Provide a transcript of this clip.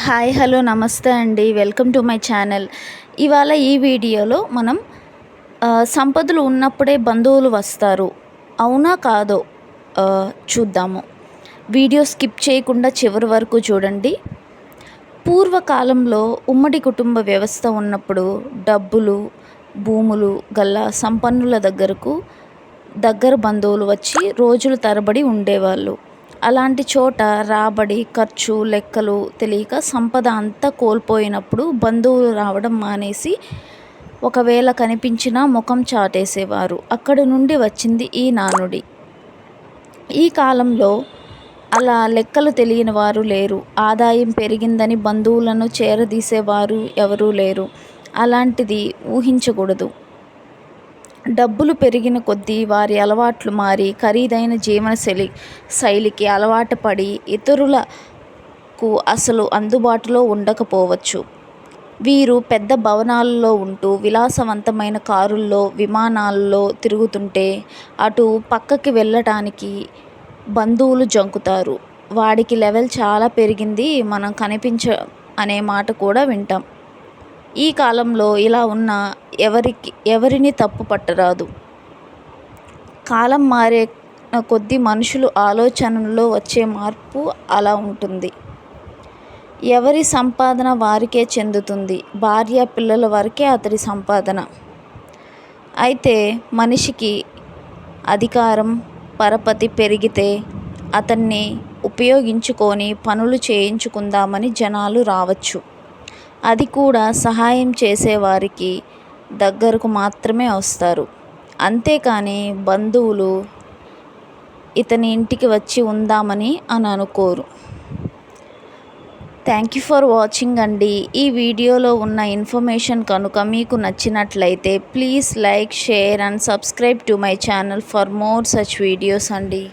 Hi hello నమస్తే అండి. Welcome to my channel. ఇవాళ ఈ వీడియోలో మనం సంపదలు ఉన్నప్పుడే బంధువులు వస్తారు. అవునా కాదో చూద్దాము. వీడియో స్కిప్ చేయకుండా చివరి వరకు చూడండి. పూర్వకాలంలో ఉమ్మడి కుటుంబ వ్యవస్థ ఉన్నప్పుడు డబ్బులు భూములు గల్ల సంపన్నుల దగ్గరకు దగ్గర బంధువులు వచ్చి రోజులు తరబడి ఉండేవాళ్ళు. అలాంటి చోట రాబడి ఖర్చు లెక్కలు తెలియక సంపద అంతా కోల్పోయినప్పుడు బంధువులు రావడం మానేసి ఒకవేళ కనిపించినా ముఖం చాటేసేవారు. అక్కడి నుండి వచ్చింది ఈ నానుడి. ఈ కాలంలో అలా లెక్కలు తెలియని వారు లేరు. ఆదాయం పెరిగిందని బంధువులను చేరదీసేవారు ఎవరూ లేరు. అలాంటిది ఊహించకూడదు. డబ్బులు పెరిగిన కొద్దీ వారి అలవాట్లు మారి ఖరీదైన జీవనశైలి శైలికి అలవాటు పడి ఇతరులకు అసలు అందుబాటులో ఉండకపోవచ్చు. వీరు పెద్ద భవనాల్లో ఉంటూ విలాసవంతమైన కారుల్లో విమానాల్లో తిరుగుతుంటే అటు పక్కకి వెళ్ళటానికి బంధువులు జంకుతారు. వాడికి లెవెల్ చాలా పెరిగింది మనం కనిపించ అనే మాట కూడా వింటాం. ఈ కాలంలో ఇలా ఉన్న ఎవరికి ఎవరిని తప్పు పట్టరాదు. కాలం మారే కొద్ది మనుషులు ఆలోచనల్లో వచ్చే మార్పు అలా ఉంటుంది. ఎవరి సంపాదన వారికే చెందుతుంది. భార్య పిల్లల వరకే అతడి సంపాదన. అయితే మనిషికి అధికారం పరపతి పెరిగితే అతన్ని ఉపయోగించుకొని పనులు చేయించుకుందామని జనాలు రావచ్చు. అది కూడా సహాయం చేసేవారికి దగ్గరకు మాత్రమే వస్తారు. అంతేకాని బంధువులు ఇతని ఇంటికి వచ్చి ఉందామని అని అనుకోరు. థ్యాంక్ యూ ఫర్ వాచింగ్ అండి. ఈ వీడియోలో ఉన్న ఇన్ఫర్మేషన్ కనుక మీకు నచ్చినట్లయితే please like share and subscribe to my channel for more such videos అండి.